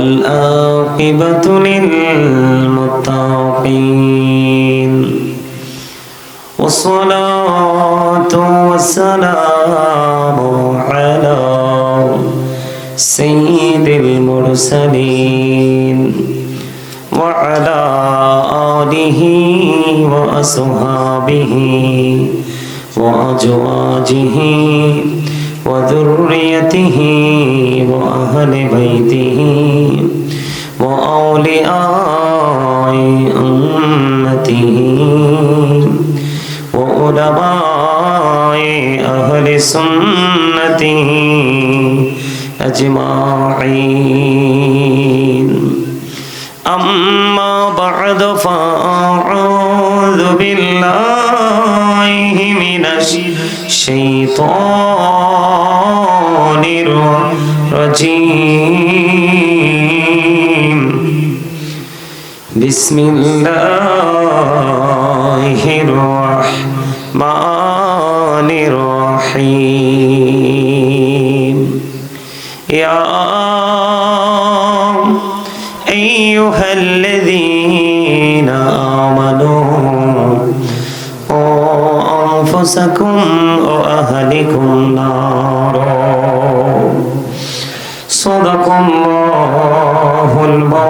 والآقبة للمتقين والصلاة والسلام على سيد المرسلين وعلى آله وأصحابه وأزواجه وذريته وأهل بيته وأولياء أمته وعلماء أهل سنته أجمعين أما بعد فأعوذ بالله من الشيطان الرجيم بسم الله الرحمن الرحيم. يا أيها الذين آمنوا أنفسكم وأهلكم نارا. صدق الله المولانا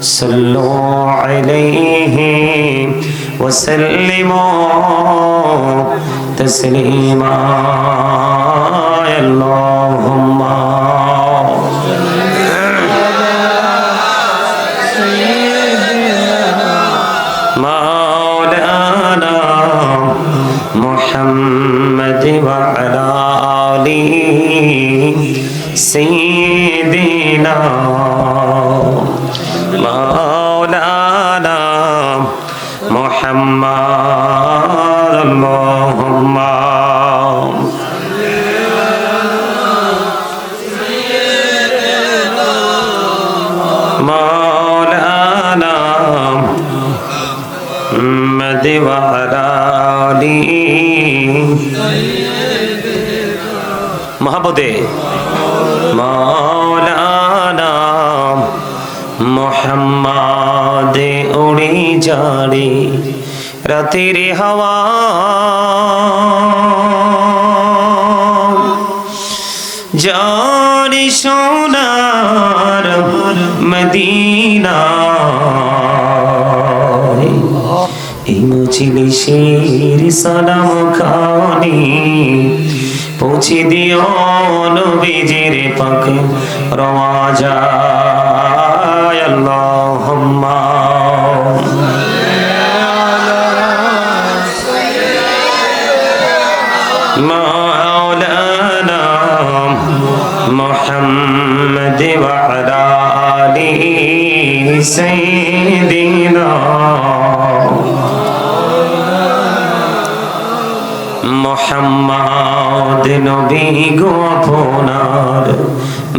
صلوا عليه وسلموا تسليما. اللهم. مولانا محمد وعلى آله سيدنا মহাবদে মৌলানা মোহাম্মদ উড়ে যারে রাতের হাওয়া। জানি সোনার মদিনা। এই মজলিসের সালাম খানি পৌঁছে দিও নবীজির পাক রওয়া যায় আল্লাহুম্মা مولانا محمد وعلى آله سيدنا মোহাম্মদ নবী গো আপনার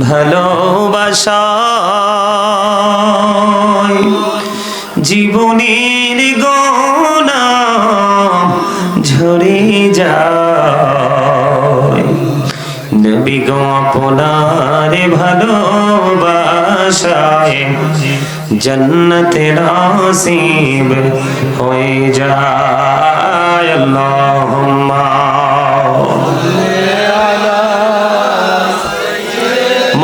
ভালোবাসা। জীবনের গোনা ঝরে যায়। নবী গো আপনার ভালোবাসায় জন্নতে নাসিব হয়ে যায়। আল্লাহুম্মা।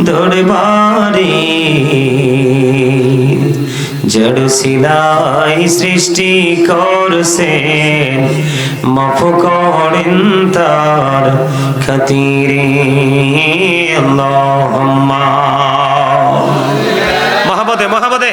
দরবারে। জড় সিলাই সৃষ্টি করছেন মাফ করেন তার খাতিরে। আল্লাহুম্মা। মহাবদে মহাবদে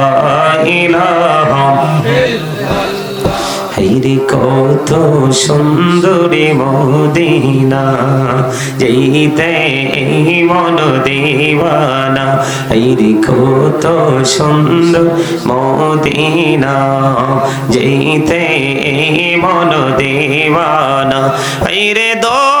হাইরে কত সুন্দরী মদিনা, যেইতে এই মন দেওয়ানা এই কত সুন্দর মদিনা, যেইতে এই মন দেওয়ানা রে দয়া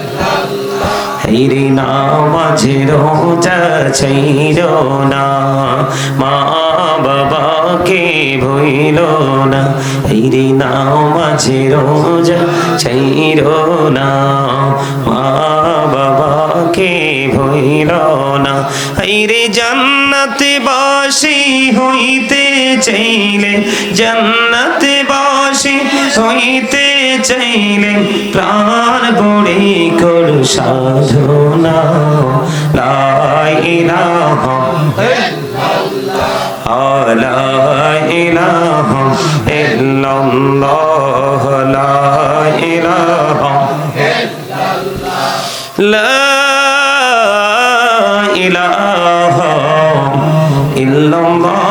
হাইরে নামাজে রোজা ছাইর না। মা বাবাকে ভইল না হাইরে নামাজে রোজা ছাইর না। মা বাবাকে ভইল না হাইরে জান্নাতে বাসি হইতে চাইলে জান্নাতে বসে হইতে চাইলে প্রাণ গড়ে করু সাধনা। লাইলাহ লাইলাহ ইল্লাল্লাহ।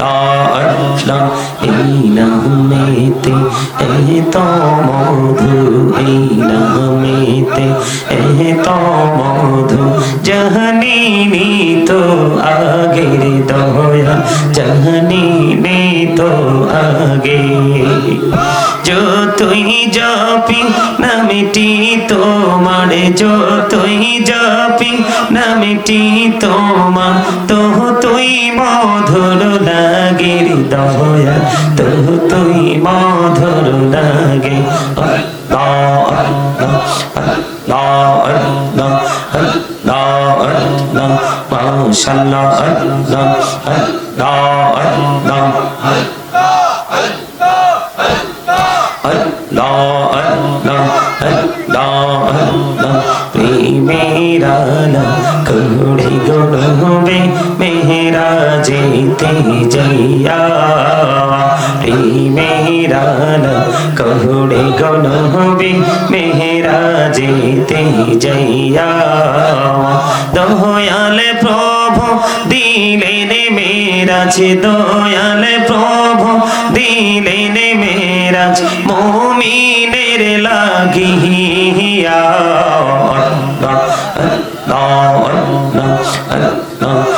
Allah এই নামেতে এত মধু এই নামেতে এত মধু জাহানি তো আগের দয়া জাহানি তো আগে যতই জাপি নামিটি তোমার যতই জাপি নামিটি তোমার তো তুই মধুর লাগে দয়া তো তুই মধুর লাগে আল্লাহ আল্লাহ আল্লাহ আল্লাহ আল্লাহ আল্লাহ করে গড়বে মেহরা যেতে যাইয়া প্রেমেরা করে গড়বে মেহরা যেতে যাইয়া দয়াল প্রভু দিলেন মেরাজ দয়াল প্রভু দিলেন মেরাজ মুমিনের লাগিয়া আল্লাহ আল্লাহ দর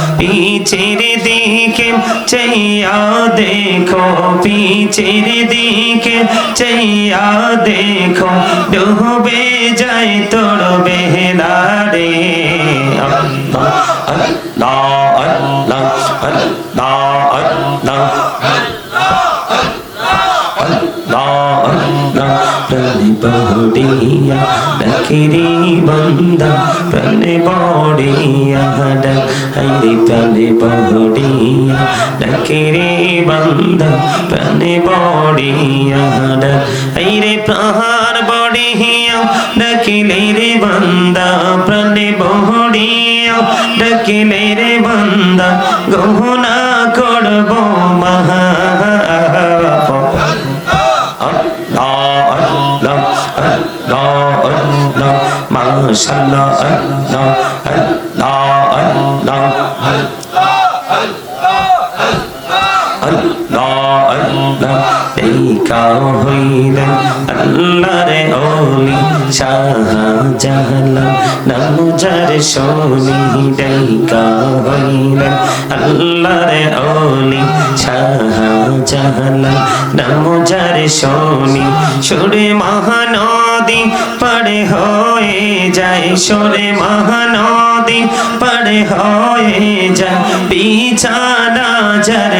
পিছের দিকে চাইয়া দেখো পিছের দিকে চাইয়া দেখো ডুবে যায় তোর বেহলা রে আল্লাহ আল্লাহ আল্লাহ আল্লাহ বড়িয়া ডাকিরে বন্দা, প্রাণে বড়িয়া ডাক হাইরে প্রাণে বড়িয়া ডাকিরে বন্দা, প্রাণে বড়িয়া ডাক হাইরে প্রাণ বড়িয়া, ডাকিলে রে বন্দা, প্রাণে বড়িয়া, ডাকিলে রে বন্দা, গহনা করব মহা সাল্লা আল্লাহ আল্লাহ আল্লাহ আল্লাহ আল্লাহ। আল্লাহ আল্লাহ এই কার হইলেন আল্লাহ রে অলি শাহজাহালাল নামজার সোনি ডাইকা হইলেন আল্লাহ রে অলি শাহজাহালাল নামজার সোনি সুরে মহানদী পড়ে হয়ে যায়, সুরে মহানদী পড়ে হয়ে যায়। বিছানা যার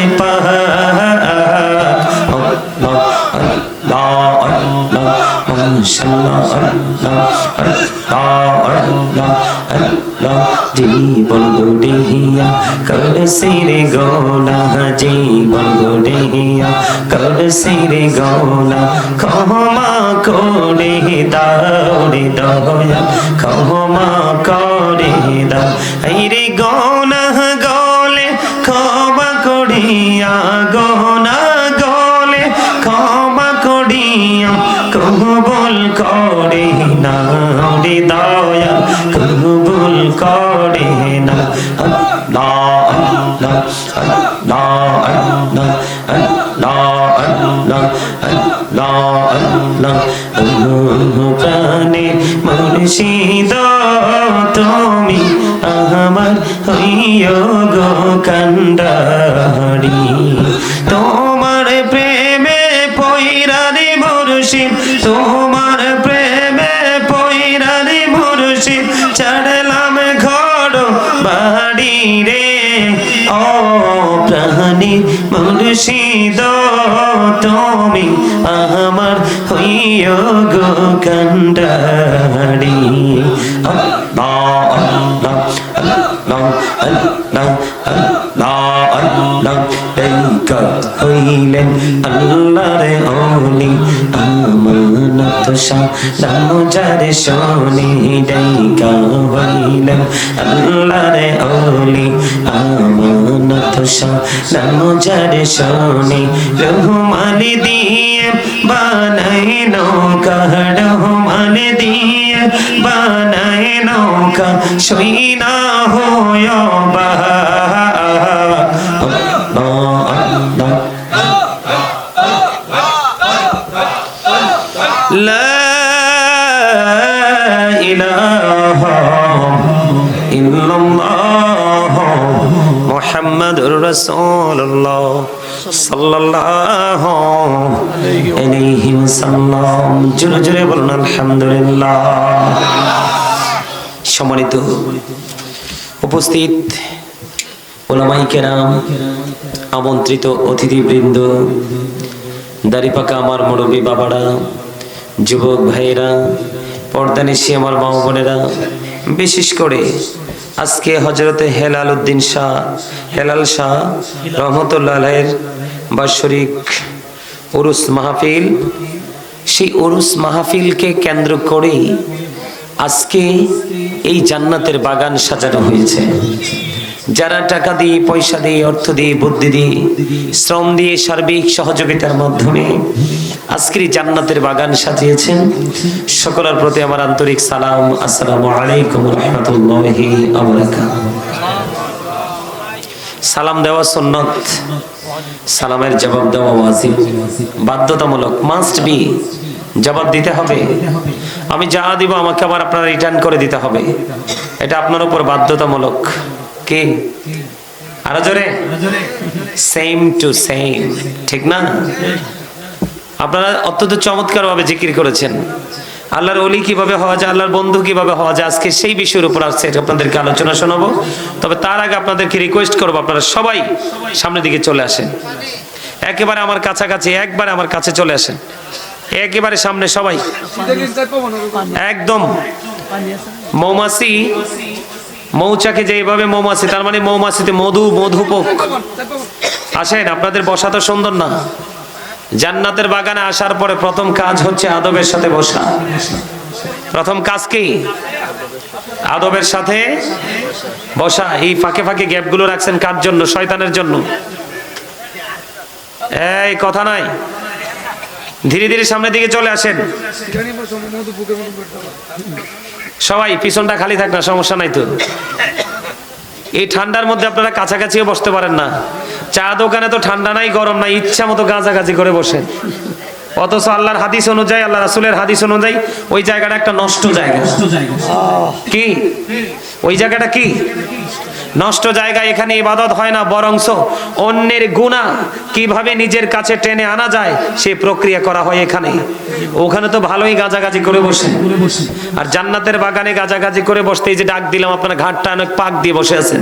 জীবন গুডিয়া কর সিরে গোলা জীবন গুডিয়া কর সিরে গোলা ক্ষমা করে দাওরে দয়া ক্ষমা করে দাও রে আমার হইয় গো কান্ডারি। তোমার প্রেমে পৈরারি মুর্শিদ তোমার প্রেমে পৈরারি মুর্শিদ ছাড়লাম ঘর বাড়ি রে। ও প্রাণী মুর্শিদ তুমি আমার হইয় গো কান্ডারি। হইলেন আল্লাহর অলি আমানত সাজার শনি ডাইকা হইলেন আল্লাহর অলি আমার শাহ নাম শনি রহমান দিয়ে বানাই নৌকা রহমান দিয়ে বানাই নৌকা সই না হয় সম্মানিত উপস্থিত ওলামাই কেরাম, আমন্ত্রিত অতিথিবৃন্দ, দাড়িপাকা আমার মুরব্বী বাবারা, যুবক ভাইয়েরা পর্দানিশি আমার মা বোনেরা, বিশেষ করে আজকে হজরতে হেলাল উদ্দিন শাহ, হেলাল শাহ রহমতুল্লাহের বাৎসরিক উরুস মাহফিল। সেই উরুস মাহফিলকে কেন্দ্র করেই আজকে এই জান্নাতের বাগান সাজানো হয়েছে। যারা টাকা দিয়ে, পয়সা দিয়ে, অর্থ দিয়ে, বুদ্ধি দিয়ে, শ্রম দিয়ে সার্বিক সহযোগিতার মাধ্যমে আজকের জান্নাতের বাগান সাজিয়েছেন। সকলের প্রতি আমার আন্তরিক সালাম। আসসালামু আলাইকুম রহমতুল্লাহি সালাম দেওয়া সুন্নত। সালামের জবাব দেওয়া ওয়াজিব। বাধ্যতামূলক। মাস্ট বি জবাব দিতে হবে। আমি যা দিব আমাকে আবার আপনারা রিটার্ন করে দিতে হবে। এটা আপনার উপর বাধ্যতামূলক। কি? আরও জোরে? সেম টু সেম ঠিক না? আপনারা অত্যন্ত চমৎকার ভাবে জিকির করেছেন। আল্লাহর অলি কীভাবে হওয়া যায়, আল্লাহর বন্ধু কীভাবে হওয়া যায়, আজকে সেই বিষয়ের উপর আসছে আপনাদেরকে আলোচনা শোনাবো। তবে তার আগে আপনাদেরকে রিকোয়েস্ট করব, আপনারা সবাই সামনের দিকে চলে আসেন। একেবারে আমার কাছাকাছি, একবারে আমার কাছে চলে আসেন। একেবারে সামনে সবাই। একদম। মৌমাছি। মৌচাকে যে যেভাবে মৌমাছি, তার মানে মৌমাছিতে মধু, মধুপোক। আসেন, আপনাদের বসা তো সুন্দর না। জান্নাতের বাগানে আসার পরে প্রথম কাজ হচ্ছে আদবের সাথে বসা। প্রথম কাজ কি? আদবের সাথে বসা। এই ফাঁকে ফাঁকে গ্যাপগুলো রাখছেন কার জন্য? শয়তানের জন্য। এই, কথা নাই। ধীরে ধীরে সামনের দিকে চলে আসেন। সবাই, পিছনটা খালি থাক না, সমস্যা নাই তো। এই ঠান্ডার মধ্যে আপনারা কাছাকাছিও বসতে পারেন না। চা দোকানে তো ঠান্ডা নাই গরম নাই ইচ্ছা মতো গাছাগাছি করে বসেন। অথচ আল্লাহর হাদিস অনুযায়ী আল্লাহ রাসুলের হাদিস অনুযায়ী ওই জায়গাটা একটা নষ্ট জায়গা। কি? ওই জায়গাটা কি? নষ্ট জায়গা এখানে ইবাদত হয় না, বরংস অন্যের গুণা কীভাবে নিজের কাছে টেনে আনা যায়, সে প্রক্রিয়া করা হয় এখানে। ওখানে তো ভালোই গাজাগাজি করে বসে। আর জান্নাতের বাগানে গাজাগাজি করে বসতে এই যে ডাক দিলাম, আপনার ঘাটটা অনেক পাক দিয়ে বসে আছেন।